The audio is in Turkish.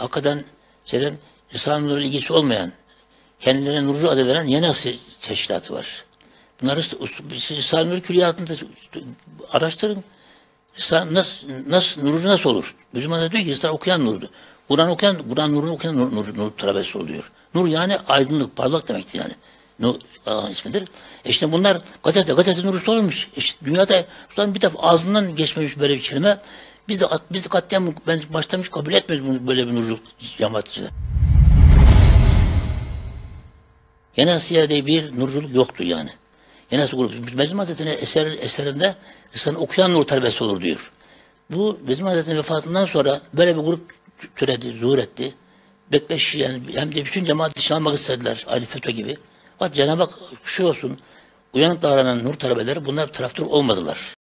tarikadan şeyden Risale-i Nur'la ilgisi olmayan kendilerine Nurcu adı veren yeni asıl teşkilatı var. Bunları Risale-i Nur külliyatında araştırın. Risale, nasıl, nasıl, Nurcu nasıl olur? Müslümanlar diyor ki Risale okuyan Nur'du. Kur'an okuyan, Kur'an nurunu okuyan nur, nur, nur talebesi oluyor. Nur yani aydınlık, parlak demektir yani. Nur Allah'ın ismidir. E işte bunlar gazete, gazete nurcusu olmuş. İşte dünyada bir defa ağzından geçmemiş böyle bir kelime. Biz de biz de katliam ben başlamış kabul etmedik bunu böyle bir nurculuk cemaatçıda. Yeni Asya'da bir nurculuk yoktu yani. Yeni Asya grubu. Mezun Hazretleri'nin eser, eserinde Risale okuyan nur talebesi olur diyor. Bu Mezun Hazretleri'nin vefatından sonra böyle bir grup türedi, zuhur etti. Bekbeş yani hem de bütün cemaat dışına almak istediler. Aynı FETÖ gibi. Fakat Cenab-ı Hak şu olsun, uyanık davranan nur talebeleri bunlar taraftar olmadılar.